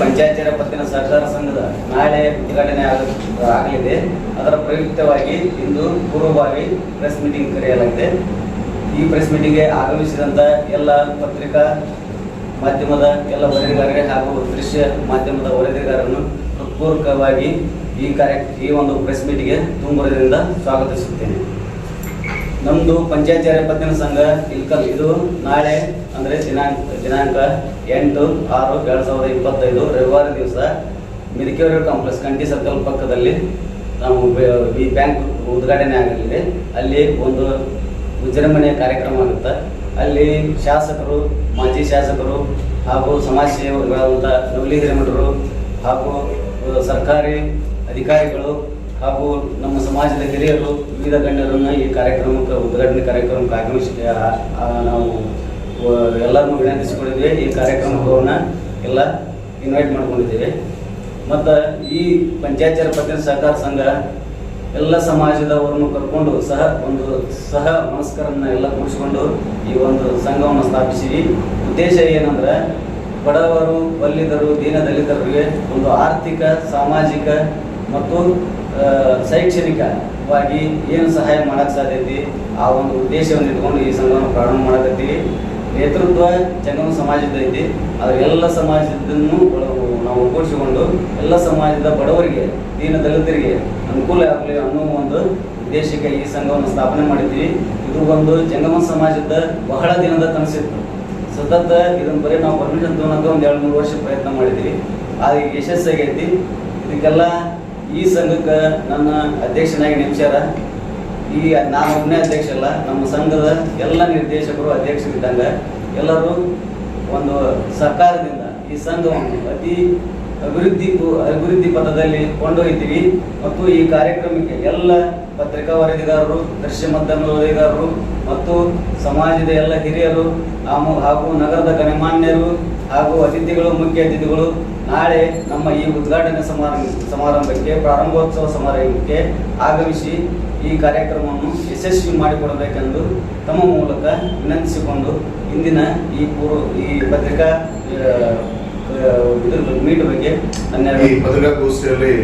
ಪಂಚಾಯತ್ ಪತ್ತಿನ ಸಹಕಾರ ಸಂಘದ ನಾಳೆ ಉದ್ಘಾಟನೆ ಆಗ- ಆಗಲಿದೆ. ಅದರ ಪ್ರಯುಕ್ತವಾಗಿ ಇಂದು ಪೂರ್ವಭಾವಿ ಪ್ರೆಸ್ ಮೀಟಿಂಗ್ ಕರೆಯಲಾಗಿದೆ. ಈ ಪ್ರೆಸ್ ಮೀಟಿಂಗ್ಗೆ ಆಗಮಿಸಿದಂಥ ಎಲ್ಲ ಪತ್ರಿಕಾ ಮಾಧ್ಯಮದ ಎಲ್ಲ ವರದಿಗಾರರಿಗೆ ಹಾಗೂ ದೃಶ್ಯ ಮಾಧ್ಯಮದ ವರದಿಗಾರರನ್ನು ಹೃತ್ಪೂರ್ವಕವಾಗಿ ಈ ಕಾರ್ಯ ಈ ಒಂದು ಪ್ರೆಸ್ ಮೀಟಿಂಗ್ಗೆ ತುಂಬದಿಂದ ಸ್ವಾಗತಿಸುತ್ತೇನೆ. ನಮ್ಮದು ಪಂಚಾಯತ್ ಪತ್ತಿನ ಸಂಘ ಇಲ್ಕಲ್. ಇದು ನಾಳೆ, ಅಂದರೆ ದಿನಾಂಕ ದಿನಾಂಕ ಎಂಟು, ಆರು, ಎರಡು ಸಾವಿರದ ಇಪ್ಪತ್ತೈದು ರವಿವಾರ ದಿವಸ ಮಿರಿಕೆರೆ ಕಾಂಪ್ಲೆಕ್ಸ್ ಕಂಟಿ ಸರ್ಕಲ್ ಪಕ್ಕದಲ್ಲಿ ನಾವು ಈ ಬ್ಯಾಂಕ್ ಉದ್ಘಾಟನೆ ಆಗಲಿದೆ. ಅಲ್ಲಿ ಒಂದು ವಿಜೃಂಭಣೆಯ ಕಾರ್ಯಕ್ರಮ ಆಗುತ್ತೆ. ಅಲ್ಲಿ ಶಾಸಕರು, ಮಾಜಿ ಶಾಸಕರು ಹಾಗೂ ಸಮಾಜ ಸೇವಕರಾದಂಥ ನವಲಿ ಹಿರೇಮಠರು ಹಾಗೂ, ಸರ್ಕಾರಿ ಅಧಿಕಾರಿಗಳು ಹಾಗೂ ನಮ್ಮ ಸಮಾಜದ ಹಿರಿಯರು, ವಿವಿಧ ಗಣ್ಯರನ್ನು ಈ ಕಾರ್ಯಕ್ರಮಕ್ಕೆ, ಉದ್ಘಾಟನೆ ಕಾರ್ಯಕ್ರಮಕ್ಕೆ ಆಗಮಿಸಿ ನಾವು ಎಲ್ಲರನ್ನು ವಿನಂತಿಸಿಕೊಂಡಿದ್ದೇವೆ. ಈ ಕಾರ್ಯಕ್ರಮಗಳನ್ನ ಎಲ್ಲ ಇನ್ವೈಟ್ ಮಾಡ್ಕೊಂಡಿದ್ದೇವೆ. ಮತ್ತು ಈ ಪಂಚಾಯತ್ ಪತ್ತಿನ ಸಹಕಾರ ಸಂಘ ಎಲ್ಲ ಸಮಾಜದವರನ್ನು ಕರ್ಕೊಂಡು ಸಹ ಒಂದು ಸಹ ಮನಸ್ಕರನ್ನ ಎಲ್ಲ ಕೂಡಿಸಿಕೊಂಡು ಈ ಒಂದು ಸಂಘವನ್ನು ಸ್ಥಾಪಿಸಿವಿ ಉದ್ದೇಶ ಏನಂದ್ರೆ ಬಡವರು ಬಲ್ಲಿದರು ದೀನದಲಿತರಿಗೆ ಒಂದು ಆರ್ಥಿಕ, ಸಾಮಾಜಿಕ ಮತ್ತು ಶೈಕ್ಷಣಿಕವಾಗಿ ಏನು ಸಹಾಯ ಮಾಡಕ್ಕೆ ಸಾಧ್ಯತೆ ಆ ಒಂದು ಉದ್ದೇಶವನ್ನು ಇಟ್ಕೊಂಡು ಈ ಸಂಘವನ್ನು ಪ್ರಾರಂಭ ಮಾಡಕತ್ತೀವಿ. ನೇತೃತ್ವ ಜಂಗಮ ಸಮಾಜದ ಐತಿ. ಆದರೆ ಎಲ್ಲ ಸಮಾಜದನ್ನು ನಾವು ಒಗ್ಗೂಡಿಸಿಕೊಂಡು ಎಲ್ಲ ಸಮಾಜದ ಬಡವರಿಗೆ, ದೀನ ದಲಿತರಿಗೆ ಅನುಕೂಲ ಆಗಲಿ ಅನ್ನೋ ಒಂದು ಉದ್ದೇಶಕ್ಕೆ ಈ ಸಂಘವನ್ನು ಸ್ಥಾಪನೆ ಮಾಡಿದ್ವಿ ಇದು ಒಂದು ಜಂಗಮ ಸಮಾಜದ ಬಹಳ ದಿನದ ಕನಸಿತ್ತು. ಸತತ ಇದನ್ನು ಬರೀ ನಾವು ಪರ್ಮಿಷನ್ ತಗೊಳಕ್ಕೆ ಒಂದು ಎರಡು ಮೂರು ವರ್ಷ ಪ್ರಯತ್ನ ಮಾಡಿದ್ವಿ ಅದು ಯಶಸ್ಸಾಗೈತಿ ಇದಕ್ಕೆಲ್ಲ ಈ ಸಂಘಕ್ಕೆ ನನ್ನ ಅಧ್ಯಕ್ಷನಾಗಿ ನೇಮಿಸ್ಯಾರ. ಈ ನಾನು ಒಬ್ಬನೇ ಅಧ್ಯಕ್ಷ ಅಲ್ಲ, ನಮ್ಮ ಸಂಘದ ಎಲ್ಲ ನಿರ್ದೇಶಕರು ಅಧ್ಯಕ್ಷರಿದ್ದಂಗ ಎಲ್ಲರೂ ಒಂದು ಸರ್ಕಾರದಿಂದ ಈ ಸಂಘವನ್ನು ಅತಿ ಅಭಿವೃದ್ಧಿ ಅಭಿವೃದ್ಧಿ ಪಥದಲ್ಲಿ ಕೊಂಡೊಯ್ತೀವಿ ಮತ್ತು ಈ ಕಾರ್ಯಕ್ರಮಕ್ಕೆ ಎಲ್ಲ ಪತ್ರಿಕಾ ವರದಿಗಾರರು, ದೃಶ್ಯ ಮಾಧ್ಯಮ ವರದಿಗಾರರು, ಮತ್ತು ಸಮಾಜದ ಎಲ್ಲ ಹಿರಿಯರು ಹಾಗೂ ನಗರದ ಗಣ್ಯಮಾನ್ಯರು ಹಾಗೂ ಅತಿಥಿಗಳು ಮುಖ್ಯ ಅತಿಥಿಗಳು ನಾಳೆ ನಮ್ಮ ಈ ಉದ್ಘಾಟನೆ ಸಮಾರಂಭ ಸಮಾರಂಭಕ್ಕೆ ಪ್ರಾರಂಭೋತ್ಸವ ಸಮಾರಂಭಕ್ಕೆ ಆಗಮಿಸಿ ಈ ಕಾರ್ಯಕ್ರಮವನ್ನು ಯಶಸ್ವಿ ಮಾಡಿಕೊಡಬೇಕೆಂದು ತಮ್ಮ ಮೂಲಕ ವಿನಂತಿಸಿಕೊಂಡು ಇಂದಿನ ಈ ಪೂರ್ವ ಈ ಪತ್ರಿಕಾ ಇದರ ಮೀಟ್ ಬಗ್ಗೆ ನನ್ನ ಈ ಪತ್ರಿಕಾಗೋಷ್ಠಿಯಲ್ಲಿ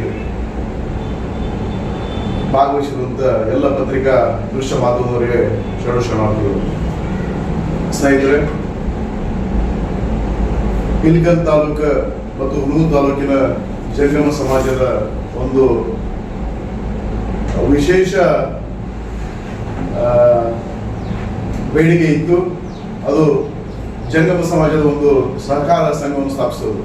ಭಾಗವಹಿಸಿದಂತ ಎಲ್ಲ ಪತ್ರಿಕಾ ದೃಶ್ಯ ಮಾಧ್ಯಮದವರಿಗೆ ಶರಣ ಶರಣಾರ್ಥಿಗಳು. ಸ್ನೇಹಿತರೆ ಇಲ್ಗಲ್ ತಾಲೂಕು ಮತ್ತು ಹುಣೂರು ತಾಲೂಕಿನ ಜಂಗಮ ಸಮಾಜದ ಒಂದು, ವಿಶೇಷ ಬೇಡಿಕೆ ಇತ್ತು. ಅದು ಜಂಗಮ ಸಮಾಜದ ಒಂದು ಸಹಕಾರ ಸಂಘವನ್ನು ಸ್ಥಾಪಿಸೋದು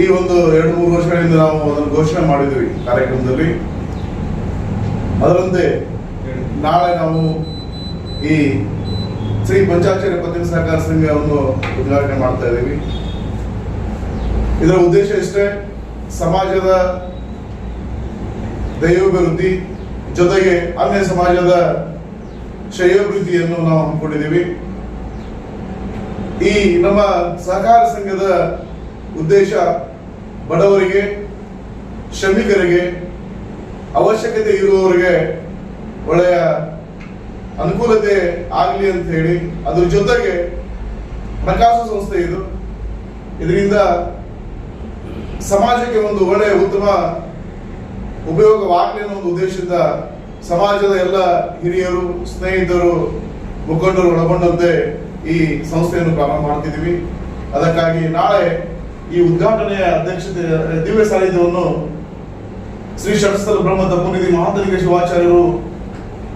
ಈ ಒಂದು ಎರಡು ಮೂರು ವರ್ಷಗಳಿಂದ ನಾವು ಅದನ್ನು ಘೋಷಣೆ ಮಾಡಿದ್ವಿ ಕಾರ್ಯಕ್ರಮದಲ್ಲಿ. ಅದರಂತೆ ನಾಳೆ ನಾವು ಈ ಶ್ರೀ ಪಂಚಾಚಾರ್ಯ ಪತ್ರಿಕಾ ಸಹಕಾರ ಸಂಘವನ್ನು ಉದ್ಘಾಟನೆ ಮಾಡ್ತಾ ಇದ್ದೀವಿ. ಇದರ ಉದ್ದೇಶ ಇಷ್ಟೇ, ಸಮಾಜದ ದೈವಾಭಿವೃದ್ಧಿ ಜೊತೆಗೆ ಅನ್ಯ ಸಮಾಜದ ಶ್ರೇಯೋಭಿವೃದ್ಧಿಯನ್ನು ನಾವು ಹಮ್ಮಿಕೊಂಡಿದ್ದೀವಿ. ಈ ನಮ್ಮ ಸಹಕಾರ ಸಂಘದ ಉದ್ದೇಶ ಬಡವರಿಗೆ, ಶ್ರಮಿಕರಿಗೆ ಅವಶ್ಯಕತೆ ಇರುವವರಿಗೆ ಒಳ್ಳೆಯ ಅನುಕೂಲತೆ ಆಗಲಿ ಅಂತ ಹೇಳಿ ಅದ್ರ ಜೊತೆಗೆ ಹಣಕಾಸು ಸಂಸ್ಥೆ ಇದು. ಇದರಿಂದ ಸಮಾಜಕ್ಕೆ ಒಂದು ಒಳ್ಳೆಯ ಉತ್ತಮ ಉಪಯೋಗವಾಗಲಿ ಅನ್ನೋ ಒಂದು ಉದ್ದೇಶದಿಂದ ಸಮಾಜದ ಎಲ್ಲ ಹಿರಿಯರು, ಸ್ನೇಹಿತರು, ಮುಖಂಡರು ಒಳಗೊಂಡಂತೆ ಈ ಸಂಸ್ಥೆಯನ್ನು ಪ್ರಾರಂಭ ಮಾಡ್ತಿದ್ದೀವಿ. ಅದಕ್ಕಾಗಿ ನಾಳೆ ಈ ಉದ್ಘಾಟನೆಯ ಅಧ್ಯಕ್ಷತೆ, ದಿವ್ಯ ಸಾನ್ನಿಧ್ಯವನ್ನು ಶ್ರೀ ಷಟ್ಸ್ಥಲ ಬ್ರಹ್ಮ ತಪ್ಪುನಿಧಿ ಮಹಾತನಿಕ ಶಿವಾಚಾರ್ಯರು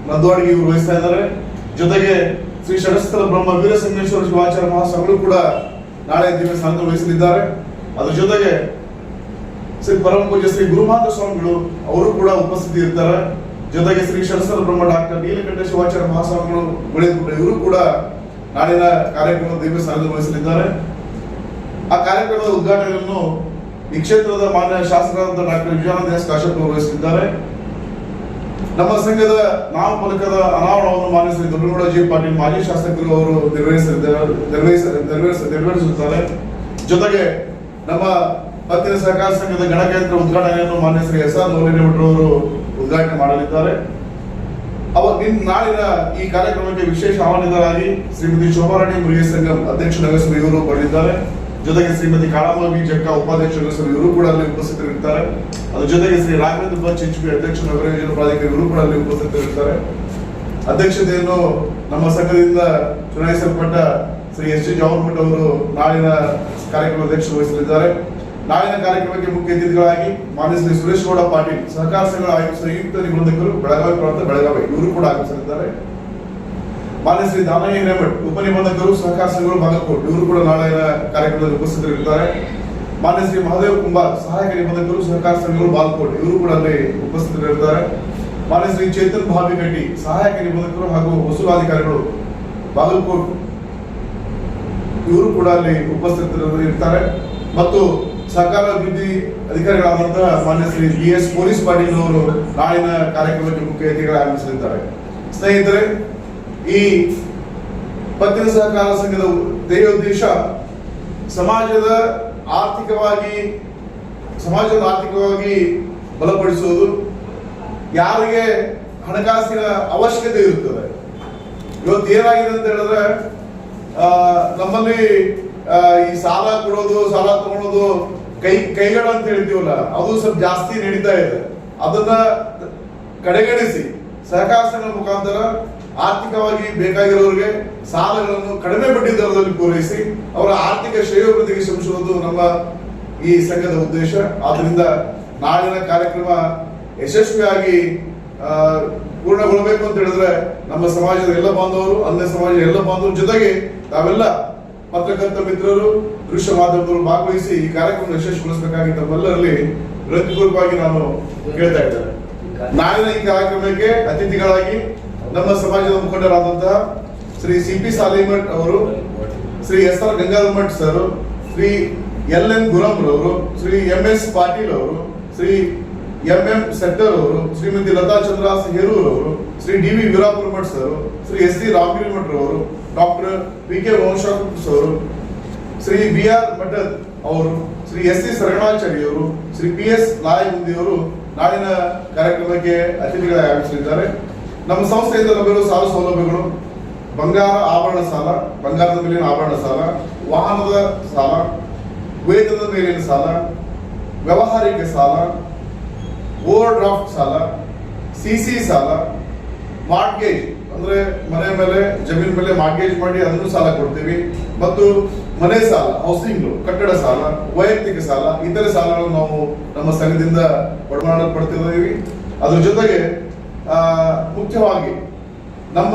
ನದ್ವಾಡಿಗೆ ಇವರು ವಹಿಸ್ತಾ ಇದ್ದಾರೆ. ಜೊತೆಗೆ ಶ್ರೀ ಷಡಸ್ತ್ರ ಬ್ರಹ್ಮ ವೀರಸಿಂಹೇಶ್ವರ ಶಿವಾಚಾರ್ಯ ಮಹಾಸ್ವಾಮಿಗಳು ಕೂಡ ನಾಳೆ ದಿನ ಸಾನ್ನಿಧ್ಯ ವಹಿಸಲಿದ್ದಾರೆ. ಅದ್ರ ಜೊತೆಗೆ ಶ್ರೀ ಪರಮ ಪೂಜ್ಯ ಶ್ರೀ ಗುರುಮಾತ ಸ್ವಾಮಿಗಳು ಅವರು ಕೂಡ ಉಪಸ್ಥಿತಿ ಇರ್ತಾರೆ. ಜೊತೆಗೆ ಶ್ರೀ ಷಡಸ್ತ್ರ ಬ್ರಹ್ಮ ಡಾಕ್ಟರ್ ನೀಲಕಂಠ ಶಿವಾಚಾರ್ಯ ಮಹಾಸ್ವಾಮಿಗಳು ಬೆಳೆದುಕೊಂಡು ಇವರು ಕೂಡ ನಾಳಿನ ಕಾರ್ಯಕ್ರಮದ ದಿವ್ಯ ಸಾನ್ನಿಧ್ಯ ವಹಿಸಲಿದ್ದಾರೆ. ಆ ಕಾರ್ಯಕ್ರಮದ ಉದ್ಘಾಟನೆಯನ್ನು ಈ ಕ್ಷೇತ್ರದ ಮಾನ್ಯ ಶಾಸಕರಾದ ಡಾಕ್ಟರ್ ವಿಜಯಾನಂದ ಎಸ್ ಕಾಶಪ್ಪ ವಹಿಸಲಿದ್ದಾರೆ. ನಮ್ಮ ಸಂಘದ ನಾಮಫಲಕದ ಅನಾವರಣವನ್ನು ಮಾನ್ಯ ದೊಡ್ಡಗೌಡ ಜಿ ಪಾಟೀಲ್ ಮಾಜಿ ಶಾಸಕರು ಅವರು ನೆರವೇರಿಸುತ್ತಾರೆ ಜೊತೆಗೆ ನಮ್ಮ ಪತ್ತಿನ ಸಹಕಾರ ಸಂಘದ ಗಣಕಯಂತ್ರ ಉದ್ಘಾಟನೆಯನ್ನು ಮಾನ್ಯ ಶ್ರೀ ಎಸ್ ಆರ್ ಅವರು ಉದ್ಘಾಟನೆ ಮಾಡಲಿದ್ದಾರೆ. ಅವ ನಿನ್ ನಾಳಿನ ಈ ಕಾರ್ಯಕ್ರಮಕ್ಕೆ ವಿಶೇಷ ಆಹ್ವಾನಿತರಾಗಿ ಶ್ರೀಮತಿ ಶೋಭಾರಾಣಿ ಮುರುಗೇಶ್ ಸಂಘಂ ಅಧ್ಯಕ್ಷ ನಗರಸಭೆ ಇವರು ಬರಲಿದ್ದಾರೆ. ಜೊತೆಗೆ ಶ್ರೀಮತಿ ಕಾಳಮ್ಮ ಬಿ ಜಕ್ಕ ಉಪಾಧ್ಯಕ್ಷರು ಸರ್, ಇವರು ಕೂಡ ಅಲ್ಲಿ ಉಪಸ್ಥಿತರಿರ್ತಾರೆ. ಅದ್ರ ಜೊತೆಗೆ ಶ್ರೀ ರಾಘವೇಂದ್ರ ಎಚ್ ಪಿ ಅಧ್ಯಕ್ಷ ನಗರ ಯೋಜನಾ ಪ್ರಾಧಿಕಾರ, ಇವರು ಕೂಡ ಅಲ್ಲಿ ಉಪಸ್ಥಿತರಿರ್ತಾರೆ. ಅಧ್ಯಕ್ಷತೆಯನ್ನು ನಮ್ಮ ಸಂಘದಿಂದ ಚುನಾಯಿಸಲ್ಪಟ್ಟ ಶ್ರೀ ಎಸ್ ಟಿ ಗವರ್ಮೆಂಟ್ ಅವರು ನಾಳಿನ ಕಾರ್ಯಕ್ರಮ ಅಧ್ಯಕ್ಷ ವಹಿಸಲಿದ್ದಾರೆ. ನಾಳಿನ ಕಾರ್ಯಕ್ರಮಕ್ಕೆ ಮುಖ್ಯ ಅತಿಥಿಗಳಾಗಿ ಮಾನ್ಯ ಶ್ರೀ ಸುರೇಶ್ ಗೌಡ ಪಾಟೀಲ್, ಸಹಕಾರ ಸಂಘಗಳ ಆಯುಕ್ತ ಸಂಯುಕ್ತ ನಿಬಂಧಕರು, ಬೆಳಗಾವಿ ಪ್ರಾಂತ ಬೆಳಗಾವಿ, ಇವರು ಕೂಡ ಆಗಮಿಸಲಿದ್ದಾರೆ. ಮಾನ್ಯ ಶ್ರೀ ದಾನಯ್ಯ ಹಿರೇಮಠ್ ಉಪನಿಬಂಧಕರು ಸಹಕಾರ ಸಂಘಗಳು ಬಾಗಲಕೋಟ್ ಇವರು ಕೂಡ ನಾಳೆ ಕಾರ್ಯಕ್ರಮದಲ್ಲಿ ಉಪಸ್ಥಿತರಿರುತ್ತಾರೆ ಮಾನ್ಯ ಶ್ರೀ ಮಹಾದೇವ್ ಕುಂಬಾರ್ ಸಹಾಯಕ ನಿಬಂಧಕರು ಸಹಕಾರ ಸಂಘಗಳು ಬಾಲ್ಕೋಟ್ ಇವರು ಕೂಡ ಅಲ್ಲಿ ಉಪಸ್ಥಿತರಿರುತ್ತಾರೆ ಮಾನ್ಯ ಶ್ರೀ ಚೇತನ್ ಭಾವಿಗಟ್ಟಿ ಸಹಾಯಕ ನಿಬಂಧಕರು ಹಾಗೂ ವಸೂಲಾಧಿಕಾರಿಗಳು ಬಾಗಲಕೋಟ್ ಇವರು ಕೂಡ ಅಲ್ಲಿ ಉಪಸ್ಥಿತರಿರುತ್ತಾರೆ ಮತ್ತು ಸಹಕಾರ ಅಭಿವೃದ್ಧಿ ಅಧಿಕಾರಿಗಳಾದಂತಹ ಮಾನ್ಯ Shri B S police Patil ಅವರು ನಾಳಿನ ಕಾರ್ಯಕ್ರಮಕ್ಕೆ ಮುಖ್ಯ ಅತಿಥಿಗಳು ಆಗಮಿಸಲಿದ್ದಾರೆ ಸ್ನೇಹಿತರೆ ಈ ಪತ್ತಿನ ಸಹಕಾರ ಸಂಘದ ಧ್ಯೇಯ ಉದ್ದೇಶ ಸಮಾಜದ ಆರ್ಥಿಕವಾಗಿ ಸಮಾಜದ ಆರ್ಥಿಕವಾಗಿ ಬಲಪಡಿಸುವುದು. ಯಾರಿಗೆ ಹಣಕಾಸಿನ ಅವಶ್ಯಕತೆ ಇರುತ್ತದೆ. ಇವತ್ತು ಏನಾಗಿದೆ ಅಂತ ಹೇಳಿದ್ರೆ ನಮ್ಮಲ್ಲಿ ಈ ಸಾಲ ಕೊಡೋದು, ಸಾಲ ತಗೊಳೋದು ಕೈ, ಕೈಗಳು ಅಂತ ಹೇಳ್ತೀವಲ್ಲ, ಅದು ಸ್ವಲ್ಪ ಜಾಸ್ತಿ ನಡೀತಾ ಇದೆ. ಅದನ್ನ ಕಡೆಗಣಿಸಿ. ಸಹಕಾರ ಸಂಘದ ಮುಖಾಂತರ ಆರ್ಥಿಕವಾಗಿ ಬೇಕಾಗಿರೋರಿಗೆ ಸಾಲಗಳನ್ನು ಕಡಿಮೆ ಬಡ್ಡಿ ದರದಲ್ಲಿ ಪೂರೈಸಿ ಅವರ ಆರ್ಥಿಕ ಶ್ರೇಯೋಭಿವೃದ್ಧಿಗೆ ಶ್ರಮಿಸುವುದು ನಮ್ಮ ಈ ಸಂಘದ ಉದ್ದೇಶ. ಆದ್ದರಿಂದ ನಾಳಿನ ಕಾರ್ಯಕ್ರಮ ಯಶಸ್ವಿಯಾಗಿ ಪೂರ್ಣಗೊಳ್ಳಬೇಕು ಅಂತ ಹೇಳಿದ್ರೆ ನಮ್ಮ ಸಮಾಜದ ಎಲ್ಲ ಬಾಂಧವರು, ಅನ್ಯ ಸಮಾಜದ ಎಲ್ಲ ಬಾಂಧವರ ಜೊತೆಗೆ ತಾವೆಲ್ಲ ಪತ್ರಕರ್ತ ಮಿತ್ರರು, ದೃಶ್ಯ ಮಾಧ್ಯಮದವರು ಭಾಗವಹಿಸಿ ಈ ಕಾರ್ಯಕ್ರಮ ಯಶಸ್ವಿಗೊಳಿಸಬೇಕಾಗಿ ತಮ್ಮೆಲ್ಲರಲ್ಲಿ ವೃತ್ತಿಪೂರ್ವಕವಾಗಿ ನಾನು ಕೇಳ್ತಾ ಇದ್ದೇನೆ. ನಾಳಿನ ಈ ಕಾರ್ಯಕ್ರಮಕ್ಕೆ ಅತಿಥಿಗಳಾಗಿ ನಮ್ಮ ಸಮಾಜದ ಮುಖಂಡರಾದಂತಹ ಶ್ರೀ ಸಿ ಪಿ ಸಾಲಿಮಠ್ ಅವರು, Shri S R Gangadharmath sir, Shri L N ಗುರಮ್ರವರು Shri M S Patil ಅವರು, ಶ್ರೀ ಎಂ ಎಂ ಸೆಟ್ಟರ್ ಅವರು, ಶ್ರೀಮತಿ ಲತಾ ಚಂದ್ರಾಸ್ ಹೇರೂರ್ ಅವರು, Shri D V Veerapura math sir, Shri S C Ramagiri ಅವರು ಡಾಕ್ಟರ್ ಪಿ ಕೆ ವಂಶ ಅವರು ಶ್ರೀ ಬಿ ಆರ್ ಮಠದ್ ಅವರು, ಶ್ರೀ ಎಸ್ ಸಿ ಶರಣಾಚಾರ್ಯ ಅವರು, Shri P S ನಾಯಗುಂದಿ ಅವರು ನಾಳಿನ ಕಾರ್ಯಕ್ರಮಕ್ಕೆ ಅತಿಥಿಗಳಾಗಿ ಆಗಮಿಸಲಿದ್ದಾರೆ. ನಮ್ಮ ಸಂಸ್ಥೆಯಿಂದ ಲಭ್ಯವಿರುವ ಸಾಲ ಸೌಲಭ್ಯಗಳು, ಬಂಗಾರ ಆಭರಣ ಸಾಲ, ಬಂಗಾರದ ಮೇಲಿನ ಆಭರಣ ಸಾಲ, ವಾಹನದ ಸಾಲ ವೇತನದ ಮೇಲಿನ ಸಾಲ, ವ್ಯವಹಾರಿಕ ಸಾಲ ಓವರ್ ಡ್ರಾಫ್ಟ್ ಸಾಲ ಸಿಸಿ ಸಾಲ ಮಾರ್ಗೇಜ್ ಅಂದ್ರೆ ಮನೆ ಮೇಲೆ, ಜಮೀನ್ ಮೇಲೆ ಮಾರ್ಗೇಜ್ ಮಾಡಿ ಅದನ್ನು ಸಾಲ ಕೊಡ್ತೀವಿ. ಮತ್ತು ಮನೆ ಸಾಲ ಹೌಸಿಂಗ್ ಕಟ್ಟಡ ಸಾಲ, ವೈಯಕ್ತಿಕ ಸಾಲ, ಇತರೆ ಸಾಲಗಳನ್ನು ನಾವು ನಮ್ಮ ಸಂಘದಿಂದ ಒಡಮಾಡಲ್ಪಡ್ತಿದ್ದೀವಿ ಅದ್ರ ಜೊತೆಗೆ ಮುಖ್ಯವಾಗಿ ನಮ್ಮ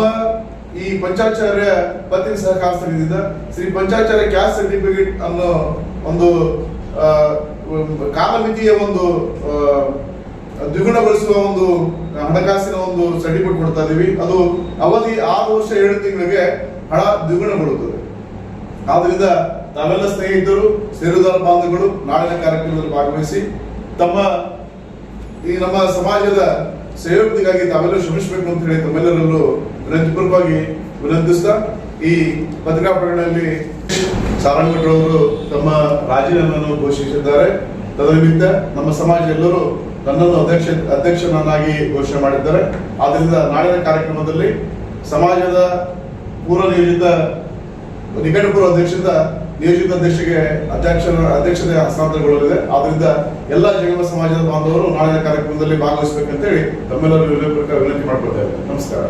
ಈ ಪಂಚಾಚಾರ್ಯ ಪತ್ತಿನ ಸಹಕಾರ ಸಂಘದಿಂದ ಶ್ರೀ ಪಂಚಾಚಾರ್ಯ ಕ್ಯಾಸ್ಟ್ ಸರ್ಟಿಫಿಕೇಟ್ ಅನ್ನೋ ಒಂದು ಕಾಲಮಿತಿಯ ಒಂದು ದ್ವಿಗುಣಗೊಳಿಸುವ ಒಂದು ಹಣಕಾಸಿನ ಒಂದು ಸರ್ಟಿಫಿಕೇಟ್ ಕೊಡ್ತಾ ಇದೀವಿ. ಅದು ಅವಧಿ ಆರು ವರ್ಷ ಏಳು ತಿಂಗಳಿಗೆ ಹಣ ದ್ವಿಗುಣಗೊಳ್ಳುತ್ತದೆ. ಆದ್ರಿಂದ ತಾವೆಲ್ಲ ಸ್ನೇಹಿತರು, ಸೇರುದಾರ ಬಾಂಧವರು ನಾಳಿನ ಕಾರ್ಯಕ್ರಮದಲ್ಲಿ ಭಾಗವಹಿಸಿ ತಮ್ಮ ಈ ನಮ್ಮ ಸಮಾಜದ ಸೇವಕರಿಗಾಗಿ ತಾವೆಲ್ಲರೂ ಶ್ರಮಿಸಬೇಕು ಅಂತ ಹೇಳಿ ತಮ್ಮೆಲ್ಲರಲ್ಲೂ ವಿನಂತಿಪೂರ್ವಕವಾಗಿ ವಿನಂತಿಸ್ತಾ ಈ ಪತ್ರಿಕಾ ಪ್ರಕಟಣೆಯಲ್ಲಿ ಸಾರಂಗಭಟ್ರವರು ತಮ್ಮ ರಾಜೀನಾಮೆಯನ್ನು ಘೋಷಿಸಿದ್ದಾರೆ. ತದನಿಮಿತ್ತ ನಮ್ಮ ಸಮಾಜ ಎಲ್ಲರೂ ನನ್ನನ್ನು ಅಧ್ಯಕ್ಷ ಅಧ್ಯಕ್ಷನನ್ನಾಗಿ ಘೋಷಣೆ ಮಾಡಿದ್ದಾರೆ. ಆದ್ದರಿಂದ ನಾಳಿನ ಕಾರ್ಯಕ್ರಮದಲ್ಲಿ ಸಮಾಜದ ಪೂರ್ವ ನಿಯೋಜಿತ ನಿಕಟಪೂರ್ವ ಅಧ್ಯಕ್ಷದ ನಿಯೋಜಿತ ಅಧ್ಯಕ್ಷಗೆ ಅಧ್ಯಕ್ಷ ಅಧ್ಯಕ್ಷತೆ ಹಸ್ತಾಂತರಗೊಳ್ಳಲಿದೆ. ಆದ್ದರಿಂದ ಎಲ್ಲ ಜಗಳ ಸಮಾಜದ ಬಾಂಧವರು ನಾಳಿನ ಕಾರ್ಯಕ್ರಮದಲ್ಲಿ ಭಾಗವಹಿಸಬೇಕಂತೇಳಿ ತಮ್ಮೆಲ್ಲರೂ ವಿನಂತಿ ಮಾಡ್ಕೊಳ್ತಾ ಇದ್ದೇನೆ. ನಮಸ್ಕಾರ.